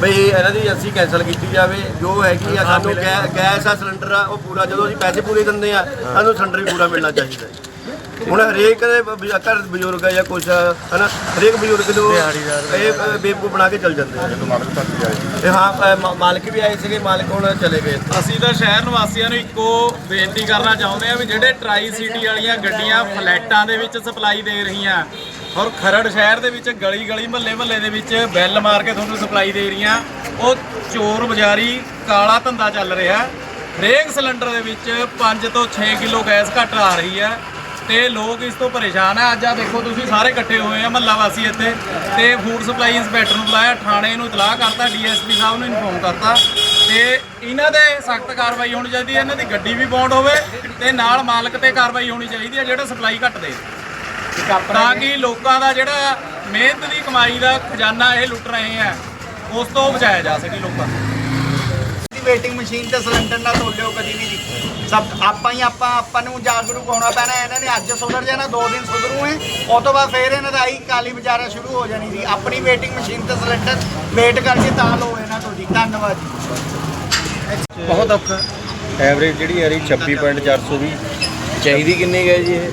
ਬਈ ਇਹਨਾਂ ਦੀ ਅਸੀਂ ਕੈਨਸਲ ਕੀਤੀ ਜਾਵੇ ਜੋ ਹੈਗੀ ਆ ਸਾਨੂੰ ਗੈ- ਗੈਸ ਆ ਸਿਲੰਡਰ ਆ ਉਹ ਪੂਰਾ ਜਦੋਂ ਅਸੀਂ ਪੈਸੇ ਪੂਰੇ ਦਿੰਦੇ ਆ ਸਾਨੂੰ ਸਿਲੰਡਰ ਵੀ ਪੂਰਾ ਮਿਲਣਾ ਚਾਹੀਦਾ ਹੈ। ਹੁਣ ਹਰੇਕ ਦੇ ਬ- ਘਰ ਬਜ਼ੁਰਗ ਆ ਜਾਂ ਕੁਛ ਆ, ਹਨਾ ਹਰੇਕ ਬਜ਼ੁਰਗ ਨੂੰ ਇਹ ਅ, ਬੇਵਕੂਫ ਬਣਾ ਕੇ ਚੱਲ ਜਾਂਦੇ ਆ। ਇਹ ਹਾਂ ਅ, ਮਾ- ਮਾਲਕ ਵੀ ਆਏ ਸੀਗੇ ਮਾਲਕ ਹੁਣ ਚਲੇ ਗਏ। ਅਸੀਂ ਤਾਂ ਸ਼ਹਿਰ ਨਿਵਾਸੀਆਂ ਨੂੰ ਇੱਕੋ ਬੇਨਤੀ ਕਰਨਾ ਚਾਹੁੰਦੇ ਆ ਵੀ ਜਿਹੜੇ ਟਰਾਈ ਸਿਟੀ ਵਾਲੀਆਂ ਗੱਡੀਆਂ ਫਲੈਟਾਂ ਦੇ ਵਿੱਚ ਸਪਲਾਈ ਦੇ ਰਹੀਆਂ ਔਰ ਖਰੜ ਸ਼ਹਿਰ ਦੇ ਵਿੱਚ ਗਲੀ ਗਲੀ ਮਹੱਲੇ ਮਹੱਲੇ ਦੇ ਵਿੱਚ ਬੈਲ ਮਾਰ ਕੇ ਤੁਹਾਨੂੰ ਸਪਲਾਈ ਦੇ ਰਹੀਆਂ। ਉਹ ਚੋਰ ਬਜ਼ਾਰੀ ਕਾਲਾ ਧੰਦਾ ਚੱਲ ਰਿਹਾ। ਹਰੇਕ ਸਿਲੰਡਰ ਦੇ ਵਿੱਚ 5 ਤੋਂ 6 ਕਿਲੋ ਗੈਸ ਘੱਟ ਆ ਰਹੀ ਹੈ ਤੇ ਲੋਕ ਇਸ ਤੋਂ ਪਰੇਸ਼ਾਨ ਆ ਅੱਜ ਆ ਦੇਖੋ ਤੁਸੀਂ ਸਾਰੇ ਇਕੱਠੇ ਹੋਏ ਆ ਮਹੱਲਾ ਵਾਸੀ ਇੱਥੇ ਤੇ ਫੂਡ ਸਪਲਾਈ ਇੰਸਪੈਕਟਰ ਨੂੰ ਬੁਲਾਇਆ, ਥਾਣੇ ਨੂੰ ਇਤਲਾਹ ਕਰਤਾ, ਡੀਐਸਪੀ ਸਾਹਿਬ ਨੂੰ ਇਨਫੋਰਮ ਕਰਤਾ ਤੇ ਇਹਨਾਂ ਦੇ ਸਖਤ ਕਾਰਵਾਈ ਹੋਣੀ ਚਾਹੀਦੀ ਹੈ। ਇਹਨਾਂ ਦੀ ਗੱਡੀ ਵੀ ਬੌਂਡ ਹੋਵੇ ਤੇ ਨਾਲ ਮਾਲਕ ਤੇ ਕਾਰਵਾਈ ਹੋਣੀ ਚਾਹੀਦੀ ਹੈ, ਜਿਹੜੇ ਸਪਲਾਈ ਘੱਟ ਦੇ ਤਾਂ ਕਿ ਲੋਕਾਂ ਦਾ ਜਿਹੜਾ ਮਿਹਨਤ ਦੀ ਕਮਾਈ ਦਾ ਖਜ਼ਾਨਾ ਇਹ ਲੁੱਟ ਰਹੇ ਆ ਉਸ ਤੋਂ ਬਚਾਇਆ ਜਾ ਸਕੇ ਲੋਕਾਂ ਦੀ ਵੇਟਿੰਗ ਮਸ਼ੀਨ ਤੇ ਸਿਲੰਡਰ ਨਾ ਤੋਲਿਓ ਕਦੀ ਵੀ ਜੀ ਸਭ ਆਪਾਂ ਹੀ ਆਪਾਂ ਆਪਾਂ ਨੂੰ ਜਾਗਰੂਕ ਹੋਣਾ ਪੈਣਾ ਇਹਨਾਂ ਨੇ ਅੱਜ ਸੁਧਰ ਜਾਣਾ ਦੋ ਦਿਨ ਸੁਧਰੂ ਹੈ। ਉਹ ਤੋਂ ਬਾਅਦ ਫੇਰ ਇਹਨਾਂ ਦਾ ਆਈ ਕਾਲੀ ਵਿਚਾਰਾ ਸ਼ੁਰੂ ਹੋ ਜਾਣੀ ਜੀ ਆਪਣੀ ਵੇਟਿੰਗ ਮਸ਼ੀਨ ਤੇ ਸਿਲੰਡਰ ਵੇਟ ਕਰਕੇ ਤਾਂ ਲਓ ਇਹਨਾਂ ਤੋਂ ਜੀ। ਧੰਨਵਾਦ ਜੀ। ਬਹੁਤ ਔਖਾ। ਐਵਰੇਜ ਜਿਹੜੀ ਆ ਰਹੀ 26.420 ਚਾਹੀਦੀ ਕਿੰਨੀ ਗਏ ਜੀ ਇਹ?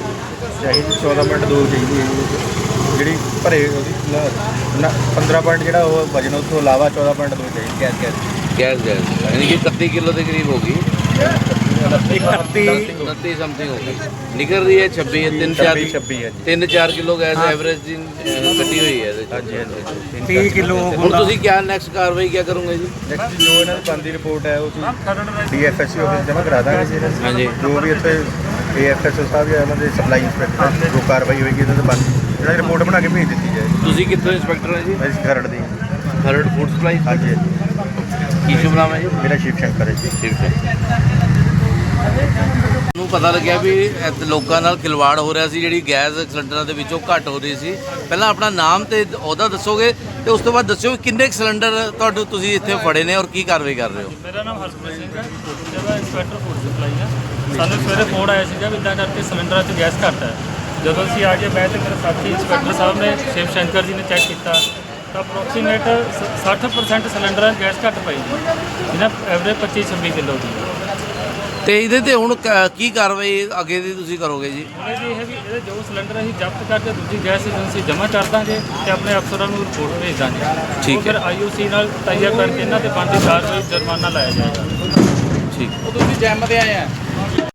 ਚਾਹੀਦੀ 14 ਮਿੰਟ ਦੋ ਚਾਹੀਦੀ ਹੈ ਜੀ। ਜਿਹੜੀ ਭਰੇ ਉਹਦੀ ਨਾ- ਨਾ 15 ਪੁਆਇੰਟ ਜਿਹੜਾ ਉਹ ਵਜਨ ਉਸ ਤੋਂ ਇਲਾਵਾ 14 ਪੁਆਇੰਟ ਦੋ ਚਾਹੀਦੀ ਗੈਸ ਗੈਸ ਗੈਸ ਗੈਸ ਯਾਨੀ ਕਿ 31 ਕਿਲੋ ਦੇ ਕਰੀਬ ਹੋਗੀ 31 29 ਸਮਥਿੰਗ ਹੋਗੀ ਨਿਕਲ ਰਹੀ ਹੈ 26 ਹੈ 3 4 26 ਹੈ ਜੀ 3 4 ਕਿਲੋ ਗੈਸ ਐਵਰੇਜ ਦੀ ਅਹ, ਕੱਟੀ ਹੋਈ ਹੈ ਇਹਦੇ 'ਚ। ਹਾਂਜੀ ਹਾਂਜੀ। 30 ਕਿਲੋ ਹੁਣ ਤੁਸੀਂ ਕੀ ਨੈਕਸਟ ਕਾਰਵਾਈ ਕੀ ਕਰੋਗੇ ਜੀ? ਨੈਕਸਟ ਜੋ ਇਹਨਾਂ ਦੀ ਬੰਦੀ ਰਿਪੋਰਟ ਹੈ ਉਹ ਤੁਸੀਂ ਡੀਐਫਐਸਸੀ ਆਫਿਸ ਜਮ੍ਹਾਂ ਕਰਾ ਦਾਂਗੇ ਜੀ। ਹਾਂਜੀ। ਜੋ ਵੀ ਇੱਥੇ ਏਐਫਐਸਓ ਸਾਹਿਬ ਜਾਂ ਇਹਨਾਂ ਦੇ ਸਪਲਾਈ ਇੰਸਪੈਕਟਰ ਜੋ ਕਾਰਵਾਈ ਹੋਏਗੀ ਇਹਨਾਂ ਦੇ ਬੰਦ ਦੀ ਰਿਪੋਰਟ ਬਣਾ ਕੇ ਭੇਜ ਦਿੱਤੀ ਜਾਏਗੀ। ਤੁਸੀਂ ਕਿੱਥੋਂ ਇੰਸਪੈਕਟਰ ਹੋ ਜੀ? ਅਸੀਂ ਖਰੜ ਦੀ ਖਰੜ ਫੂਡ ਸਪਲਾਈ ਹਾਂਜੀ ਕੀ ਸ਼ੁਭ ਨਾਮ ਹੈ ਜੀ? ਮੇਰਾ ਸ਼ਿਵ ਸ਼ੰਕਰ ਹੈ ਜੀ। ਠੀਕ ਹੈ ਨੂੰ ਪਤਾ ਲੱਗਿਆ ਵੀ ਇੱਥੇ ਲੋਕਾਂ ਨਾਲ ਖਿਲਵਾੜ ਹੋ ਰਿਹਾ ਸੀ ਜਿਹੜੀ ਗੈਸ ਸਿਲੰਡਰਾਂ ਦੇ ਵਿੱਚੋਂ ਘੱਟ ਹੋ ਰਹੀ ਸੀ। ਪਹਿਲਾਂ ਆਪਣਾ ਨਾਮ ਤੇ ਅਹੁਦਾ ਦੱਸੋਗੇ ਤੇ ਉਸ ਤੋਂ ਬਾਅਦ ਦੱਸਿਓ ਵੀ ਕਿੰਨੇ ਕੁ ਸਿਲੰਡਰ ਤੁਹਾਨੂੰ ਤੁਸੀਂ ਇੱਥੇ ਫੜੇ ਨੇ ਔਰ ਕੀ ਕਾਰਵਾਈ ਕਰ ਰਹੇ ਹੋ? ਮੇਰਾ ਨਾਮ ਹਰਪ੍ਰੀਤ ਸਿੰਘ ਹੈ ਜਿਹੜਾ ਇੰਸਪੈਕਟਰ ਫੂਡ ਸਪਲਾਈ ਹੈ। ਸਾਨੂੰ ਸਵੇਰੇ ਫੋਨ ਆਇਆ ਸੀਗਾ ਵੀ ਇਦਾਂ ਕਰਕੇ ਸਿਲੰਡਰਾਂ 'ਚ ਗੈਸ ਘੱਟ ਹੈ। ਜਦੋਂ ਅਸੀਂ ਆ ਕੇ ਮੈਂ ਤੇ ਮੇਰੇ ਸਾਥੀ ਇੰਸਪੈਕਟਰ ਸਾਹਿਬ ਨੇ ਸ਼ਿਵ ਸ਼ੰਕਰ ਜੀ ਨੇ ਚੈੱਕ ਕੀਤਾ ਤਾਂ ਅਪਰੋਕਸੀਮੇਟ 60% ਸਿਲੰਡਰਾਂ 'ਚ ਗੈਸ ਘੱਟ ਪਈ ਜੀ ਇਹਨਾਂ ਐਵਰੇਜ 25 26 ਕਿਲੋ ਦੀ ਤੇ ਇਹਦੇ ਤੇ ਹੁਣ ਕ- ਕੀ ਕਾਰਵਾਈ ਅੱਗੇ ਦੀ ਤੁਸੀਂ ਕਰੋਗੇ ਜੀ? ਜੀ ਇਹ ਵੀ ਇਹਦੇ ਜੋ ਸਿਲੰਡਰ ਅਸੀਂ ਜ਼ਬਤ ਕਰਕੇ ਦੂਜੀ ਗੈਸ ਏਜੰਸੀ ਜਮ੍ਹਾਂ ਕਰ ਦਾਂਗੇ ਤੇ ਆਪਣੇ ਅਫਸਰਾਂ ਨੂੰ ਰਿਪੋਰਟ ਭੇਜ ਦਾਂਗੇ। ਠੀਕ ਉਹ ਫਿਰ ਆਈਓਸੀ ਨਾਲ ਟਾਈਅਪ ਕਰਕੇ ਇਹਨਾਂ ਤੇ ਬਣਦੀ ਕਾਰਵਾਈ ਜੁਰਮਾਨਾ ਲਾਇਆ ਜਾਏਗਾ। ਠੀਕ। ਉਹ ਤੁਸੀਂ ਜੈਮ ਤੇ ਆਏ ਆ।